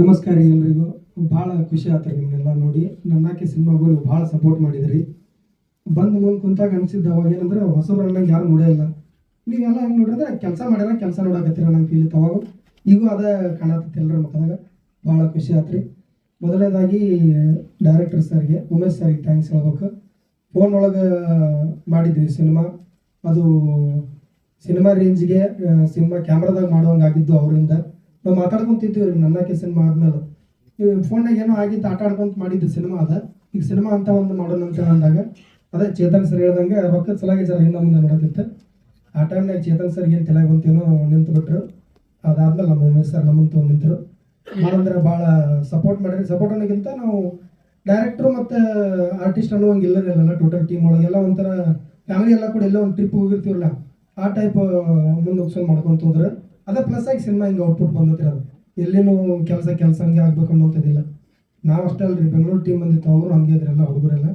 ನಮಸ್ಕಾರ ರೀ ಎಲ್ರಿಗೂ ಭಾಳ ಖುಷಿ ಆತ್ರಿ ನಿಮ್ಮನ್ನೆಲ್ಲ ನೋಡಿ. ನನ್ನಾಕೆ ಸಿನಿಮಾಗಳು ಭಾಳ ಸಪೋರ್ಟ್ ಮಾಡಿದ್ರಿ. ಬಂದು ಮುಂದೆ ಕುಂತಾಗ ಅನ್ಸಿದ್ದು ಅವಾಗ ಏನಂದ್ರೆ ಹೊಸಬ್ರು ನಂಗೆ ಯಾರು ನೋಡೇ ಇಲ್ಲ. ನೀವೆಲ್ಲ ಹೆಂಗೆ ನೋಡಿದ್ರೆ ಕೆಲಸ ಮಾಡ್ಯಾರ, ಕೆಲಸ ನೋಡಕತ್ತೀರ ನಂಗೆ ಫೀಲ್ ಅವಾಗ. ಈಗೂ ಅದ ಕಾಣತೈತಿ ಎಲ್ಲರ ಮುಖದಾಗ. ಭಾಳ ಖುಷಿ ಆತ್ರಿ. ಮೊದಲನೇದಾಗಿ ಡೈರೆಕ್ಟರ್ ಸರ್ಗೆ, ಉಮೇಶ್ ಸರ್ಗೆ ಥ್ಯಾಂಕ್ಸ್ ಹೇಳ್ಬೇಕು. ಫೋನ್ ಒಳಗೆ ಮಾಡಿದ್ವಿ ಸಿನಿಮಾ. ಅದು ಸಿನಿಮಾ ರೇಂಜ್ಗೆ ಸಿನಿಮಾ ಕ್ಯಾಮ್ರಾದಾಗ ಮಾಡುವಂಗೆ ಆಗಿದ್ದು ಅವರಿಂದ. ನಾವು ಮಾತಾಡ್ಕೊಂತಿದ್ದೀವಿ ರೀ ನನ್ನಕ್ಕೆ ಸಿನಿಮಾ ಆದ್ಮೇಲೆ. ಫೋನ್ನಾಗ ಏನೋ ಆಗಿತ್ತು ಆಟ ಆಡ್ಕೊಂತ ಮಾಡಿದ್ದು ಸಿನಿಮಾ ಅದ. ಈಗ ಸಿನಿಮಾ ಅಂತ ಒಂದು ಮಾಡೋಣ ಅಂತ ಅಂದಾಗ, ಅದೇ ಚೇತನ್ ಸರ್ ಹೇಳ್ದಂಗೆ, ರೊಕ್ಕದ ಸಲಾಗಿ ಜರ ಹಿಂದೆ ಮುಂದೆ ನೋಡೋದಿತ್ತು ಆ ಟೈಮ್ನಾಗ ಚೇತನ್ ಸರ್ ಏನು ತಲೆಗೆ ಬಂತೇನೋ ನಿಂತು ಬಿಟ್ರು ಅದಾದ್ಮೇಲೆ ನಮ್ಮ ಉಮೇಶ್ ಸರ್ ನಮ್ಮನ್ನು ತೊಗೊಂಡು ನಿಂತರು ಮಾಡಂದ್ರೆ ಭಾಳ ಸಪೋರ್ಟ್ ಮಾಡಿರಿ ಸಪೋರ್ಟ್ ಅನ್ನೋಕ್ಕಿಂತ ನಾವು ಡೈರೆಕ್ಟ್ರು ಮತ್ತು ಆರ್ಟಿಸ್ಟ್ ಅನ್ನೋ ಹಂಗೆ ಇಲ್ಲರಿಲ್ಲ ಟೋಟಲ್ ಟೀಮ್ ಒಳಗೆಲ್ಲ ಒಂಥರ ಫ್ಯಾಮಿಲಿ ಎಲ್ಲ ಕೂಡ ಎಲ್ಲೋ ಒಂದು ಟ್ರಿಪ್ ಹೋಗಿರ್ತೀವಲ್ಲ, ಆ ಟೈಪ್ ಮುಂದೆ ಮಾಡ್ಕೊಂತ ಹೋದ್ರೆ. ಅದೇ ಪ್ಲಸ್ ಆಗಿ ಸಿನಿಮಾ ಹಿಂಗೆ ಔಟ್ಪುಟ್ ಬಂದತಿರೋದು ಎಲ್ಲಿನೂ ಕೆಲಸ ಕೆಲಸ ಹಂಗೆ ಆಗ್ಬೇಕು ಅನ್ನೋಂಥದ್ದಿಲ್ಲ ನಾವು ಅಷ್ಟೇ ಅಲ್ರಿ, ಬೆಂಗಳೂರು ಟೀಮ್ ಬಂದಿತ್ತು ಅವರು, ಹಂಗೆ ಇದ್ರೆಲ್ಲ ಹುಡುಗರೆಲ್ಲ.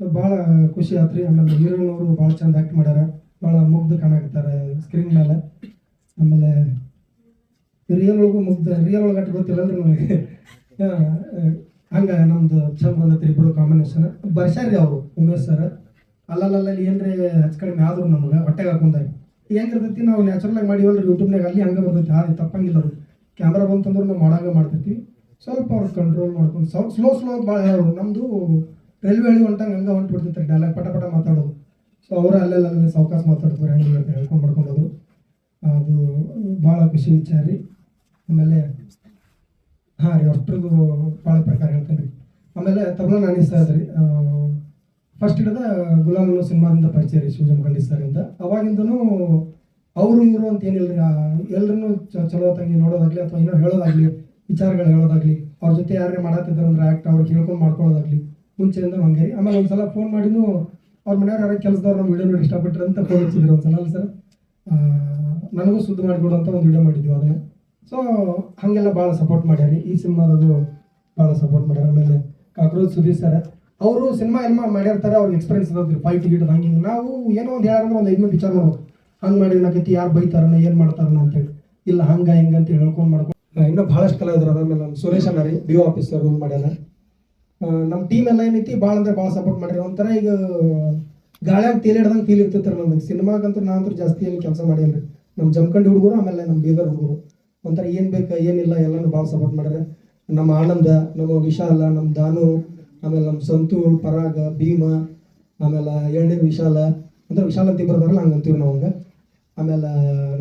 ಭಾಳ ಖುಷಿ ಆತ್ರಿ, ಆಮೇಲೆ ಹೀರೋಯಿನ್ ಅವರು ಭಾಳ ಚಂದ ಆ್ಯಕ್ಟ್ ಮಾಡ್ಯಾರ. ಭಾಳ ಮುಗ್ದು ಕಾಣಾಕತ್ತಾರೆ ಸ್ಕ್ರೀನ್ ಮೇಲೆ ಆಮೇಲೆ ರಿಯಲ್ ಒಳಗೂ ಮುಗ್ದ ರಿಯಲ್ ಒಳಗೆ ಅಷ್ಟು ಗೊತ್ತಿಲ್ಲ ಅಂದ್ರೆ ನಮಗೆ ಹಂಗೆ ನಮ್ದು ಚಂದ ಬಂದೈತೆ ಇಬ್ಬರು ಕಾಂಬಿನೇಷನ್ ಬರ್ಸ್ಯಾರ್ರಿ ಅವರು ಉಮೇಶ್ ಸರ್ ಅಲ್ಲಲ್ಲಲ್ಲಿ ಏನ್ರಿ ಹೆಚ್ಚು ಕಡಿಮೆ ಆದ್ರು ನಮಗೆ, ಹೊಟ್ಟೆಗೆ ಹಾಕೊಂತಾರೆ ಹೆಂಗಿರ್ತೈತಿ ನಾವು ನ್ಯಾಚುರಲ್ ಆಗಿ ಮಾಡಿವಲ್ರಿ ಯೂಟ್ಯೂಬ್ನಾಗ ಅಲ್ಲಿ ಹಂಗೆ ಬರ್ತೈತಿ. ಹಾಂ ತಪ್ಪಂಗಿಲ್ಲ ಅದು. ಕ್ಯಾಮ್ರಾ ಬಂತಂದ್ರೆ ನಾವು ಮಾಡಂಗೆ ಮಾಡ್ತೈತಿ. ಸ್ವಲ್ಪ ಅವ್ರು ಕಂಟ್ರೋಲ್ ಮಾಡ್ಕೊಂಡು ಸ್ವಲ್ಪ ಸ್ಲೋ ಸ್ಲೋ ಭಾಳ ಹೇಳೋರು. ನಮ್ಮದು ರೈಲ್ವೆ ಹಳಿ ಹೊಂಟಂಗೆ ಹಂಗೆ ಹೊಂಟು ಬಿಡ್ತೈತೆ ಡೈಲಾಗ್ ಪಟ ಪಟ ಮಾತಾಡೋದು. ಸೊ ಅವರು ಅಲ್ಲೆಲ್ಲ ಅಲ್ಲೇ ಸಾವಕಾಶ ಮಾತಾಡ್ತಾರೆ. ಹೆಂಗೆ ಅಂತ ಹೇಳ್ಕೊಂಡು ಮಾಡ್ಕೊಂಡೋದು ಅದು ಭಾಳ ಖುಷಿ ವಿಚಾರ ರೀ. ಆಮೇಲೆ ಹಾಂ ರೀ, ಅಷ್ಟ್ರದ್ದು ಭಾಳ ಪ್ರಕಾರ ಹೇಳ್ತೇನೆ ರೀ ಆಮೇಲೆ ತಬಲ ನಾನಿ ಸರ್ ರೀ ಫಸ್ಟ್ ಹಿಡಿದ ಗುಲಾಮ್ ಅನ್ನೋ ಸಿನಿಮಾದಿಂದ ಪರಿಚಯ ರೀ ಶಿವಜಮ್ ಸರ್ ಅಂತ ಅವಾಗಿಂದನೂ ಅವರು ಇವರು ಅಂತ ಏನಿಲ್ಲ ರೀ ಎಲ್ಲರನ್ನೂ ಚಲೋ ತಂಗಿ ನೋಡೋದಾಗ್ಲಿ ಅಥವಾ ಏನೋ ಹೇಳೋದಾಗ್ಲಿ, ವಿಚಾರಗಳು ಹೇಳೋದಾಗ್ಲಿ, ಅವ್ರ ಜೊತೆ ಯಾರೇ ಮಾಡತ್ತಿದ್ದಾರೆ ಅಂದ್ರೆ ಆ್ಯಕ್ಟ್ ಅವ್ರು ಕೇಳ್ಕೊಂಡು ಮಾಡ್ಕೊಳ್ಳೋದಾಗ್ಲಿ ಮುಂಚೆಯಿಂದ ಹಂಗೆ ರೀ. ಆಮೇಲೆ ಒಂದ್ಸಲ ಫೋನ್ ಮಾಡಿನೂ ಅವ್ರ ಮನೆಯವ್ರು ಯಾರೋ ಕೆಲಸದವ್ರು ನಮ್ಮ ವಿಡಿಯೋ ನೋಡಿ ಇಷ್ಟಪಟ್ಟರು ಅಂತ ಫೋನ್ ಹಚ್ಚಿದ್ರು ಒಂದ್ಸಲ ಅಲ್ಲ ಸರ್ ನನಗೂ ಸುದ್ದಿ ಮಾಡಿಕೊಡು ಅಂತ ಒಂದು ವಿಡಿಯೋ ಮಾಡಿದ್ವಿ ಅದನ್ನ ಸೊ ಹಾಗೆಲ್ಲ ಭಾಳ ಸಪೋರ್ಟ್ ಮಾಡ್ಯಾರಿ ಈ ಸಿನಿಮಾದಾಗೂ ಭಾಳ ಸಪೋರ್ಟ್ ಮಾಡ್ಯಾರ. ಆಮೇಲೆ ಕಾಕ್ರೋಚ್ ಸುದೀಪ್ ಸರ್ ಅವರು ಸಿನಿಮಾ ಎಲ್ಲ ಮಾಡಿರ್ತಾರೆ ಅವ್ರಿಗೆ ಎಕ್ಸ್ಪೀರಿಯನ್ಸ್ ಇರೋದ್ರಿ. ಫೈಟ್ ಗಿಟ್ ಹಂಗೆ ನಾವು ಏನೋ ಒಂದು ಯಾರಂದ್ರೆ ಒಂದು ಐದು ಮಿನಿಟ್ ವಿಚಾರ ಮಾಡ್ಬೇಕು. ಹಂಗೆ ಮಾಡಿ ನಾಕೈತಿ ಯಾರು ಬೈತಾರನ, ಏನು ಮಾಡ್ತಾರನ ಅಂತೇಳಿ. ಇಲ್ಲ, ಹಂಗೆ, ಹಿಂಗೆ ಅಂತ ಹೇಳ್ಕೊಂಡು ಮಾಡ್ಕೊಂಡು ಇನ್ನೂ ಭಾಳಷ್ಟು ಕಲಾ ಇದ್ರೆ. ಅದಾದ್ಮೇಲೆ ನಮ್ಮ ಸುರೇಶ್ ಅಣ್ಣ ರೀ ಒ ಆಫೀಸರ್ ಒಂದು ಮಾಡ್ಯಾರ. ನಮ್ಮ ಟೀಮ್ ಎಲ್ಲ ಏನೈತಿ ಭಾಳ ಅಂದ್ರೆ ಭಾಳ ಸಪೋರ್ಟ್ ಮಾಡಿರಿ ಒಂಥರ ಈಗ ಗಾಳಿಯಾಗ ತೇಲಿಡ್ದಂಗೆ ಫೀಲ್ ಇರ್ತಿರ್ತಾರೆ ನಮಗೆ ಸಿನಿಮಾಗಂತೂ ನಾನಂತೂ ಜಾಸ್ತಿ ಏನು ಕೆಲಸ ಮಾಡಿಲ್ಲ ರೀ. ನಮ್ಮ ಜಮಖಂಡಿ ಹುಡುಗರು, ಆಮೇಲೆ ನಮ್ಮ ಬೀದರ್ ಹುಡುಗರು. ಒಂಥರ ಏನು ಬೇಕು, ಏನಿಲ್ಲ, ಎಲ್ಲನೂ ಭಾಳ ಸಪೋರ್ಟ್ ಮಾಡ್ಯಾರ. ನಮ್ಮ ಆನಂದ, ನಮ್ಮ ವಿಶಾಲ, ನಮ್ಮ ದಾನು ಆಮೇಲೆ ನಮ್ಮ ಸಂತು, ಪರಾಗ, ಭೀಮ, ಆಮೇಲೆ ಎರಡನೇ ವಿಶಾಲ, ಅಂದ್ರೆ ವಿಶಾಲ ಅಂತ ಇಬ್ಬರು ಬರಲ್ಲ ಹಂಗೆ ಅಂತೀವಿ ನಾವು ಹಂಗೆ. ಆಮೇಲೆ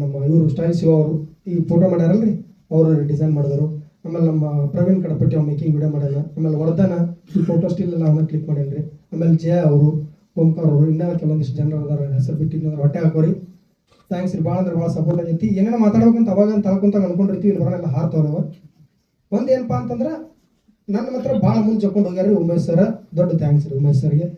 ನಮ್ಮ ಇವರು ಸ್ಟೈಲ್ ಶಿವ ಅವರು. ಈ ಫೋಟೋ ಮಾಡ್ಯಾರಲ್ರಿ? ಅವರು ಡಿಸೈನ್ ಮಾಡಿದ್ರು. ಆಮೇಲೆ ನಮ್ಮ ಪ್ರವೀಣ್ ಕಡಪಟ್ಟಿ ಅವ್ರು ಮೇಕಿಂಗ್ ವಿಡಿಯೋ ಮಾಡ್ಯಾನ ಆಮೇಲೆ ವರದಾನ ಈ ಫೋಟೋ ಸ್ಟಿಲ್ ಎಲ್ಲ ಅವನ್ನ ಕ್ಲಿಕ್ ರೀ ಆಮೇಲೆ ಜಯ ಅವರು, ಓಂಕಾರ ಅವರು, ಇನ್ನೂ ಕೆಲವೊಂದಿಷ್ಟು ಜನರು ಅದಾರ, ಹೆಸರು ಬಿಟ್ಟಿದ್ದು ಹೊಟ್ಟೆ ಹಾಕೋರಿ. ಥ್ಯಾಂಕ್ಸ್ ರೀ, ಭಾಳ ಅಂದ್ರೆ ಭಾಳ ಸಪೋರ್ಟ್ ಆಗೈತಿ. ಏನೇನೋ ಮಾತಾಡ್ಬೇಕಂತ ಅವಾಗ ಅಂತ ತಳ್ಕೊಂತ ಅನ್ಕೊಂಡಿರ್ತೀವಿ, ಇಲ್ಲಿ ಬರೋಲ್ಲ ಹಾರ್ತವ್ರವ ಒಂದು ಏನಪ್ಪ ಅಂತಂದ್ರೆ ನನ್ನ ಹತ್ರ ಬಹಳ ಜಕ್ಕೊಂಡು ಹೋಗ್ಯಾರ ಉಮೇಶ್ ಸರ್. ದೊಡ್ಡ ಥ್ಯಾಂಕ್ಸ್ ರೀ ಉಮೇಶ್ ಸರ್ಗೆ.